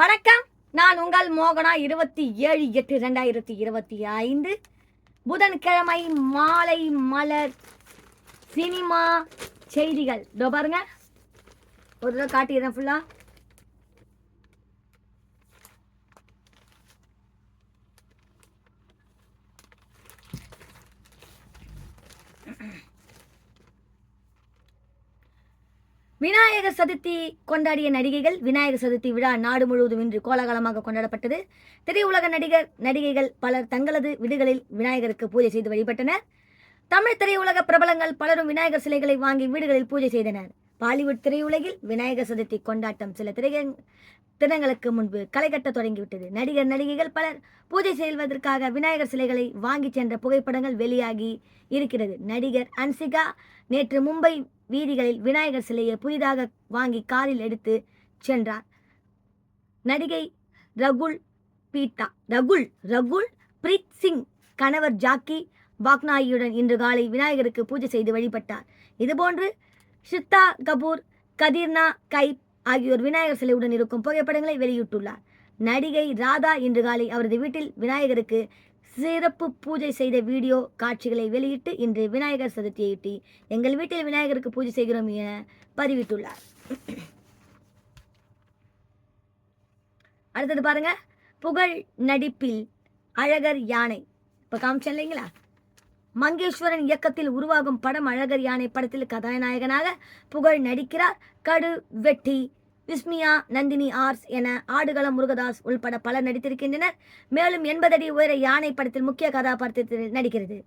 வணக்கம். நான் உங்கள் மோகனா இருபத்தி ஏழு எட்டு ரெண்டாயிரத்தி இருபத்தி ஐந்து. புதன்கிழமை மாலை மலர் சினிமா செய்திகள். இதோ பாருங்க. ஒரு தடவை காட்டிடுறேன் ஃபுல்லா விநாயகர் சதுர்த்தி கொண்டாடிய நடிகைகள் விநாயகர் சதுர்த்தி விழா நாடு முழுவதும் இன்று கோலாகலமாக கொண்டாடப்பட்டது. திரையுலக நடிகர் நடிகைகள் பலர் தங்களது வீடுகளில் விநாயகருக்கு பூஜை செய்து வழிபட்டனர். தமிழ் திரையுலக பிரபலங்கள் பலரும் விநாயகர் சிலைகளை வாங்கி வீடுகளில் பூஜை செய்தனர். பாலிவுட் திரையுலகில் விநாயகர் சதுர்த்தி கொண்டாட்டம் சில திரை தினங்களுக்கு முன்பு களைகட்ட தொடங்கிவிட்டது. நடிகர் நடிகைகள் பலர் பூஜை செய்வதற்காக விநாயகர் சிலைகளை வாங்கி சென்ற புகைப்படங்கள் வெளியாகி இருக்கிறது. நடிகர் அன்சிகா நேற்று மும்பை வீதிகளில் விநாயகர் சிலையை புதிதாக வாங்கி காரில் எடுத்து சென்றார். நடிகை ரகுல் பீட்டா ரகுல் ரகுல் பிரீத் சிங் கணவர் ஜாக்கி பாக்னாயுடன் இன்று காலை விநாயகருக்கு பூஜை செய்து வழிபட்டார். இதுபோன்று ஷித்தா கபூர் கதிர்னா கைப் ஆகியோர் விநாயகர் சிலையுடன் இருக்கும் புகைப்படங்களை வெளியிட்டுள்ளார். நடிகை ராதா இன்று காலை அவரது வீட்டில் விநாயகருக்கு சிறப்பு பூஜை செய்த வீடியோ காட்சிகளை வெளியிட்டு இன்று விநாயகர் சதுர்த்தியையொட்டி எங்கள் வீட்டில் விநாயகருக்கு பூஜை செய்கிறோம் என பதிவிட்டுள்ளார். அடுத்தது பாருங்க. புகழ் நடிப்பில் அழகர் யானை. இப்போ காமிச்சேன் இல்லைங்களா? மங்கேஸ்வரன் இயக்கத்தில் உருவாகும் படம் அழகர் யானை படத்தில் கதாநாயகனாக புகழ் நடிக்கிறார். கடு வெட்டி விஸ்மியா நந்தினி ஆர்ஸ் என ஆடுகளம் முருகதாஸ் உள்பட பலர் நடித்திருக்கின்றனர். மேலும் எண்பது அடி உயர யானை படத்தில் முக்கிய கதாபாத்திரத்தில் நடிக்கிறது.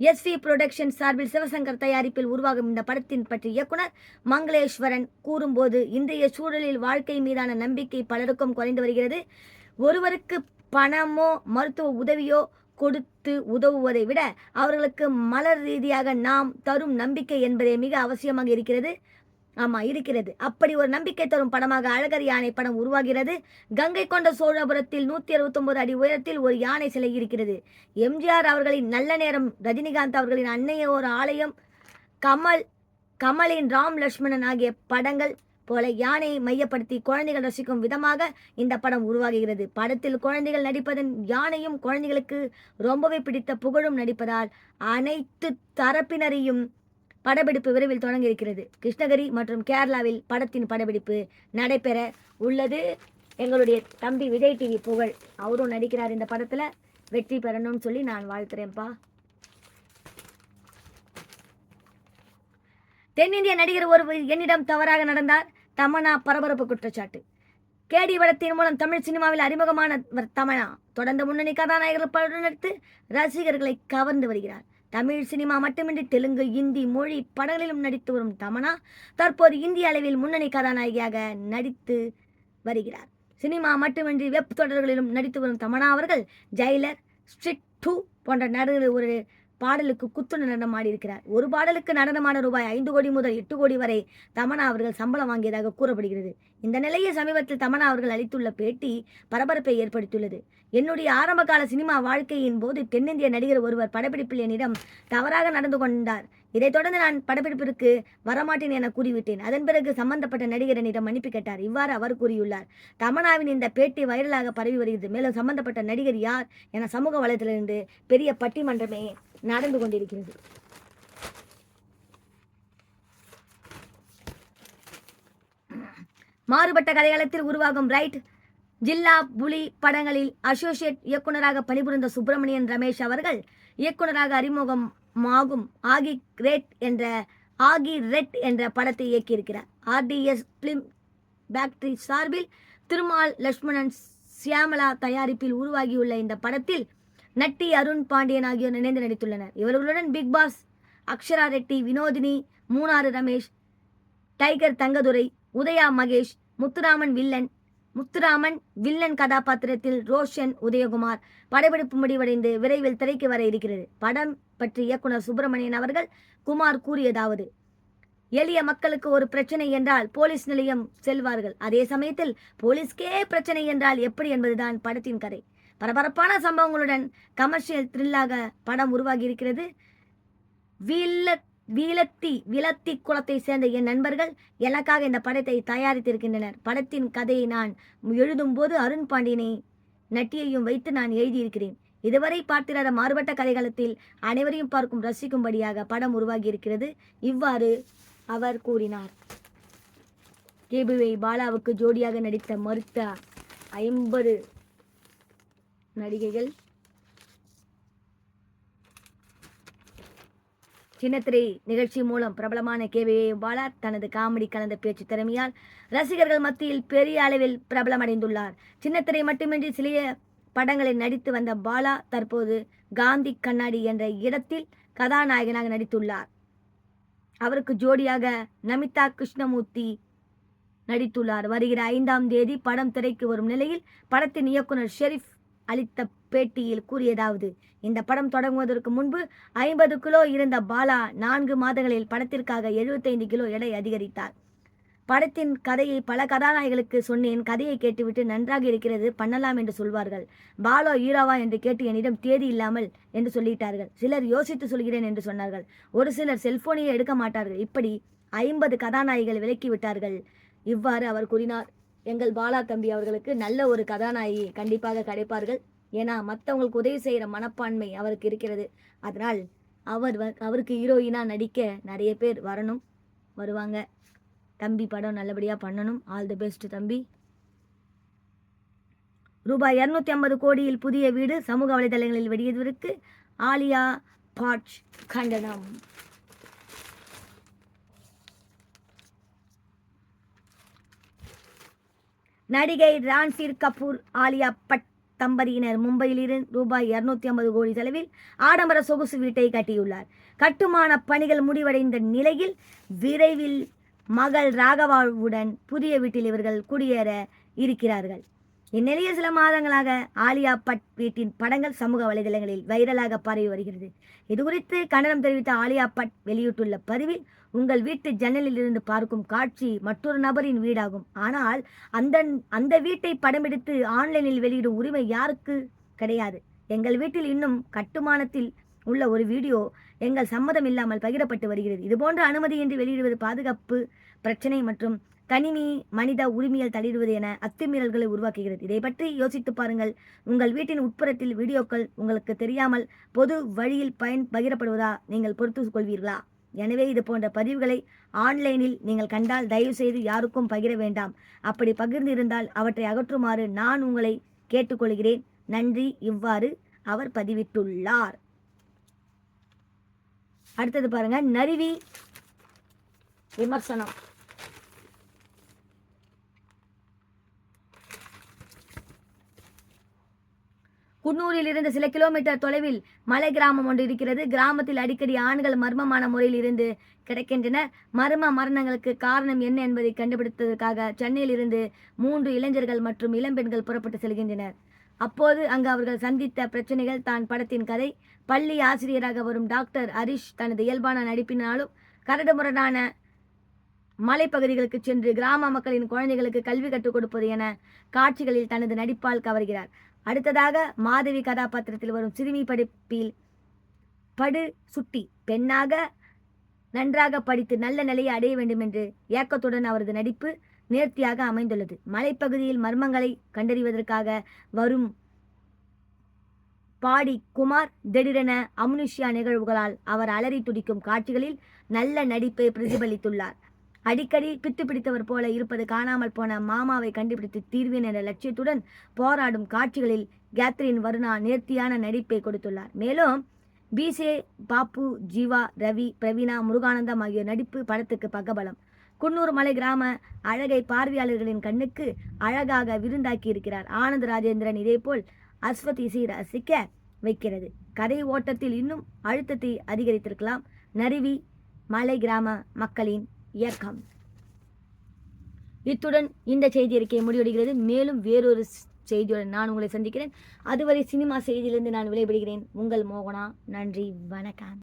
எஸ்வி புரொடக்ஷன் சார்பில் சிவசங்கர் தயாரிப்பில் உருவாகும் இந்த படத்தின் பற்றி இயக்குனர் மங்களேஸ்வரன் கூறும்போது இன்றைய சூழலில் வாழ்க்கை மீதான நம்பிக்கை பலருக்கும் குறைந்து வருகிறது. ஒருவருக்கு பணமோ மருத்துவ உதவியோ கொடுத்து உதவுவதை விட அவர்களுக்கு மலர் ரீதியாக நாம் தரும் நம்பிக்கை என்பதே மிக அவசியமாக இருக்கிறது. ஆமாம் இருக்கிறது. அப்படி ஒரு நம்பிக்கை தரும் படமாக அழகர் யானை படம் உருவாகிறது. கங்கை கொண்ட சோழபுரத்தில் நூற்றி அறுபத்தொன்பது அடி உயரத்தில் ஒரு யானை சிலை இருக்கிறது. எம்ஜிஆர் அவர்களின் நல்ல நேரம் ரஜினிகாந்த் அவர்களின் அன்னைய ஒரு ஆலயம் கமல் கமலின் ராம் லக்ஷ்மணன் ஆகிய படங்கள் போல யானையை மையப்படுத்தி குழந்தைகள் ரசிக்கும் விதமாக இந்த படம் உருவாகுகிறது படத்தில் குழந்தைகள் நடிப்பதன் யானையும் குழந்தைகளுக்கு ரொம்பவே பிடித்த புகழும் நடிப்பதால் அனைத்து தரப்பினரையும் படப்பிடிப்பு விரைவில் தொடங்க இருக்கிறது கிருஷ்ணகிரி மற்றும் கேரளாவில் படத்தின் படப்பிடிப்பு நடைபெற உள்ளது. எங்களுடைய தம்பி விஜய் டிவி புகழ் அவரும் நடிக்கிறார் இந்த படத்தில். வெற்றி பெறணும்னு சொல்லி நான் வாழ்த்துறேன்ப்பா. தென்னிந்திய நடிகர் ஒரு என்னிடம் தவறாக நடந்தார். தமனா பரபரப்பு குற்றச்சாட்டு. கேடி படத்தின் மூலம் தமிழ் சினிமாவில் அறிமுகமான தமனா தொடர்ந்து முன்னணி கதாநாயகர் படம் நடித்து ரசிகர்களை கவர்ந்து வருகிறார். தமிழ் சினிமா மட்டுமின்றி தெலுங்கு இந்தி மொழி படங்களிலும் நடித்து வரும் தமனா தற்போது இந்திய அளவில் முன்னணி கதாநாயகியாக நடித்து வருகிறார். சினிமா மட்டுமின்றி வெப் தொடர்களிலும் நடித்து வரும் தமனா அவர்கள் ஜெயிலர் ஸ்ட்ரிக் டூ போன்ற நடுவில் ஒரு பாடலுக்கு குத்து நடனம் ஆடியிருக்கிறார். ஒரு பாடலுக்கு நடனமான ரூபாய் ஐந்து கோடி முதல் எட்டு கோடி வரை தமனா அவர்கள் சம்பளம் வாங்கியதாக கூறப்படுகிறது. இந்த நிலையில் சமீபத்தில் தமனா அவர்கள் அளித்துள்ள பேட்டி பரபரப்பை ஏற்படுத்தியுள்ளது. என்னுடைய ஆரம்பகால சினிமா வாழ்க்கையின் போது தென்னிந்திய நடிகர் ஒருவர் படப்பிடிப்பில் என்னிடம் தவறாக நடந்து கொண்டார். இதைத் தொடர்ந்து நான் படப்பிடிப்பிற்கு வரமாட்டேன் என கூறிவிட்டேன். அதன் பிறகு சம்பந்தப்பட்ட நடிகர் என்னிடம் மன்னிப்பு கேட்டார். இவ்வாறு அவர் கூறியுள்ளார். தமனாவின் இந்த பேட்டி வைரலாக பரவி வருகிறது. மேலும் சம்பந்தப்பட்ட நடிகர் யார் என சமூக வலைதளத்திலிருந்து பெரிய பட்டிமன்றமே நடந்து கொண்டிருக்கிறது. மாறுபட்ட கதைகளத்தில் உருவாகும் ரைட் ஜில்லா புலி படங்களில் அசோசியேட் இயக்குனராக பணிபுரிந்த சுப்பிரமணியன் ரமேஷ் அவர்கள் இயக்குனராக அறிமுகமாகும் ஆகி கிரேட் என்ற ஆகி ரெட் என்ற படத்தை இயக்கியிருக்கிறார். ஆர்டிஎஸ் பிலிம் பேக்டரி சார்பில் திருமால் லட்சுமணன் சியாமலா தயாரிப்பில் உருவாகியுள்ள இந்த படத்தில் நட்டி அருண் பாண்டியன் ஆகியோர் இணைந்து நடித்துள்ளனர். இவர்களுடன் Bigg Boss Akshara Reddy Vinodhini Munnar Ramesh Tiger Thangadurai Udhaya Mahesh Muthuraman villain Muthuraman villain கதாபாத்திரத்தில் ரோஷன் உதயகுமார். படப்பிடிப்பு முடிவடைந்து விரைவில் திரைக்கு வர இருக்கிறது. படம் பற்றி இயக்குனர் சுப்பிரமணியன் அவர்கள் குமார் கூறியதாவது எளிய மக்களுக்கு ஒரு பிரச்சனை என்றால் போலீஸ் நிலையம் செல்வார்கள். அதே சமயத்தில் போலீஸ்க்கே பிரச்சனை என்றால் எப்படி என்பதுதான் படத்தின் கதை. பரபரப்பான சம்பவங்களுடன் கமர்ஷியல் த்ரில்லாக படம் உருவாகி இருக்கிறது வீல வீலத்தி விலத்தி குளத்தை சேர்ந்த என் நண்பர்கள் எனக்காக இந்த படத்தை தயாரித்திருக்கின்றனர். படத்தின் கதையை நான் எழுதும்போது அருண் பாண்டியனை நட்டியையும் வைத்து நான் எழுதியிருக்கிறேன். இதுவரை பார்த்திராத மாறுபட்ட கதைகளத்தில் அனைவரையும் பார்க்கும் ரசிக்கும்படியாக படம் உருவாகி இருக்கிறது இவ்வாறு அவர் கூறினார். கேபிவை பாலாவுக்கு ஜோடியாக நடித்த மறுத்த ஐம்பது நடிகைகள். சின்னத்திரை நிகழ்ச்சி மூலம் பிரபலமான கேவி பாலா தனது காமெடி கலந்த பேச்சு திறமையால் ரசிகர்கள் மத்தியில் பெரிய அளவில் பிரபலமடைந்துள்ளார். சின்னத்திரை மட்டுமின்றி சிறிய படங்களில் நடித்து வந்த பாலா தற்போது காந்தி கண்ணாடி என்ற இடத்தில் கதாநாயகனாக நடித்துள்ளார். அவருக்கு ஜோடியாக நமிதா கிருஷ்ணமூர்த்தி நடித்துள்ளார். வருகிற ஐந்தாம் தேதி படம் திரைக்கு வரும் நிலையில் படத்தின் இயக்குனர் ஷெரீப் அளித்த பேட்டியில் கூறியதாவது இந்த படம் தொடங்குவதற்கு முன்பு ஐம்பது கிலோ இருந்த பாலா நான்கு மாதங்களில் படத்திற்காக 75 கிலோ எடை அதிகரித்தார். படத்தின் கதையை பல கதாநாயகளுக்கு சொன்னேன் கதையை கேட்டுவிட்டு நன்றாக இருக்கிறது பண்ணலாம் என்று சொல்வார்கள். பாலோ ஹீரோவா என்று கேட்டு என்னிடம் தேதி இல்லாமல் என்று சொல்லிட்டார்கள். சிலர் யோசித்து சொல்கிறேன் என்று சொன்னார்கள். ஒரு சிலர் செல்போனையே எடுக்க மாட்டார்கள். இப்படி ஐம்பது கதாநாயகிகள் விலக்கி விட்டார்கள். இவ்வாறு அவர் கூறினார். எங்கள் பாலா தம்பி அவர்களுக்கு நல்ல ஒரு கதாநாயகி கண்டிப்பாக கிடைப்பார்கள். ஏன்னா மற்றவங்களுக்கு உதவி செய்கிற மனப்பான்மை அவருக்கு இருக்கிறது. அதனால் அவர் வ- அவருக்கு ஹீரோயினாக நடிக்க நிறைய பேர் வரணும் வருவாங்க. தம்பி படம் நல்லபடியாக பண்ணணும். ஆல் தி பெஸ்ட் தம்பி. ரூபாய் இரநூத்தி ஐம்பது கோடியில் புதிய வீடு சமூக வலைதளங்களில் வெளியிடுவதற்கு ஆலியா பாட்ச் கண்டனம். நடிகை ரான்சீர் கபூர் ஆலியா பட் தம்பதியினர் மும்பையிலிருந்து ரூபாய் இருநூத்தி ஐம்பது கோடி செலவில் ஆடம்பர சொகுசு வீட்டை கட்டியுள்ளார். கட்டுமான பணிகள் முடிவடைந்த நிலையில் விரைவில் மகள் ராகவாவுடன் புதிய வீட்டில் இவர்கள் குடியேற இருக்கிறார்கள். இந்நிலையில் சில மாதங்களாக ஆலியா பட் வீட்டின் படங்கள் சமூக வலைதளங்களில் வைரலாக பரவி வருகிறது. இதுகுறித்து கண்டனம் தெரிவித்த ஆலியா பட் வெளியிட்டுள்ள பதிவில் உங்கள் வீட்டு ஜன்னலில் இருந்து பார்க்கும் காட்சி மற்றொரு நபரின் வீடாகும். ஆனால் அந்த அந்த வீட்டை படமெடுத்து ஆன்லைனில் வெளியிடும் உரிமை யாருக்கு? கிடையாது. எங்கள் வீட்டில் இன்னும் கட்டுமானத்தில் உள்ள ஒரு வீடியோ எங்கள் சம்மதம் இல்லாமல் பகிரப்பட்டு வருகிறது. இதுபோன்ற அனுமதியின்றி வெளியிடுவது பாதுகாப்பு பிரச்சனை மற்றும் கணினி மனித உரிமையில் தலையிடுவது என அத்துமீறல்களை உருவாக்குகிறது. இதை பற்றி யோசித்து பாருங்கள். உங்கள் வீட்டின் உட்புறத்தில் வீடியோக்கள் உங்களுக்கு தெரியாமல் பொது வழியில் பயன் பகிரப்படுவதா நீங்கள் பொறுத்து கொள்வீர்களா? எனவே இது போன்ற பதிவுகளை ஆன்லைனில் நீங்கள் கண்டால் தயவு செய்து யாருக்கும் பகிர வேண்டாம். அப்படி பகிர்ந்திருந்தால் அவற்றை அகற்றுமாறு நான் உங்களை கேட்டுக்கொள்கிறேன். நன்றி. இவ்வாறு அவர் பதிவிட்டுள்ளார். அடுத்தது பாருங்க. நருவி விமர்சனம். குன்னூரில் இருந்து சில கிலோமீட்டர் தொலைவில் மலை கிராமம் ஒன்று இருக்கிறது. கிராமத்தில் அடிக்கடி ஆண்கள் மர்மமான முறையில் இருந்து கிடைக்கின்றனர். மர்ம மரணங்களுக்கு காரணம் என்ன என்பதை கண்டுபிடித்ததற்காக சென்னையில் இருந்து மூன்று இளைஞர்கள் மற்றும் இளம்பெண்கள் புறப்பட்டு செல்கின்றனர். அப்போது அங்கு அவர்கள் சந்தித்த பிரச்சனைகள் தான் படத்தின் கதை. பள்ளி ஆசிரியராக வரும் டாக்டர் ஹரிஷ் தனது இயல்பான நடிப்பினாலும் கரடுமுரடான மலைப்பகுதிகளுக்கு சென்று கிராம மக்களின் குழந்தைகளுக்கு கல்வி கற்றுக் கொடுப்பது என காட்சிகளில் தனது நடிப்பால் கவர்கிறார். அடுத்ததாக மாதவி கதாபாத்திரத்தில் வரும் சிறுமி படிப்பில் படு சுட்டி பெண்ணாக நன்றாக படித்து நல்ல நிலையை அடைய வேண்டும் என்று ஏக்கத்துடன் அவரது நடிப்பு நேர்த்தியாக அமைந்துள்ளது. மலைப்பகுதியில் மர்மங்களை கண்டறிவதற்காக வரும் பாடி குமார் திடீரென அமுனுஷியா நிகழ்வுகளால் அவர் அலறி துடிக்கும் காட்சிகளில் நல்ல நடிப்பை பிரதிபலித்துள்ளார். அடிக்கடி பித்து பிடித்தவர் போல இருப்பது காணாமல் போன மாமாவை கண்டுபிடித்து தீர்வேன் என்ற லட்சியத்துடன் போராடும் காட்சிகளில் கேத்ரின் வருணா நேர்த்தியான நடிப்பை கொடுத்துள்ளார். மேலும் பிசே பாப்பு ஜீவா ரவி பிரவீனா முருகானந்தம் ஆகியோர் நடிப்பு படத்துக்கு பக்கபலம். குன்னூர் மலை கிராம அழகை பார்வையாளர்களின் கண்ணுக்கு அழகாக விருந்தாக்கி இருக்கிறார் ஆனந்த் ராஜேந்திரன் இதேபோல் அஸ்வத் இசை ரசிக்க வைக்கிறது. கதை ஓட்டத்தில் இன்னும் அழுத்தத்தை அதிகரித்திருக்கலாம். நருவி மலை கிராம மக்களின் இயக்கம். இத்துடன் இந்த செய்தி அறிக்கை முடிவடைகிறது. மேலும் வேறொரு செய்தியுடன் நான் உங்களை சந்திக்கிறேன். அதுவரை சினிமா செய்தியிலிருந்து நான் விடைபெறுகிறேன். உங்கள் மோகனா. நன்றி. வணக்கம்.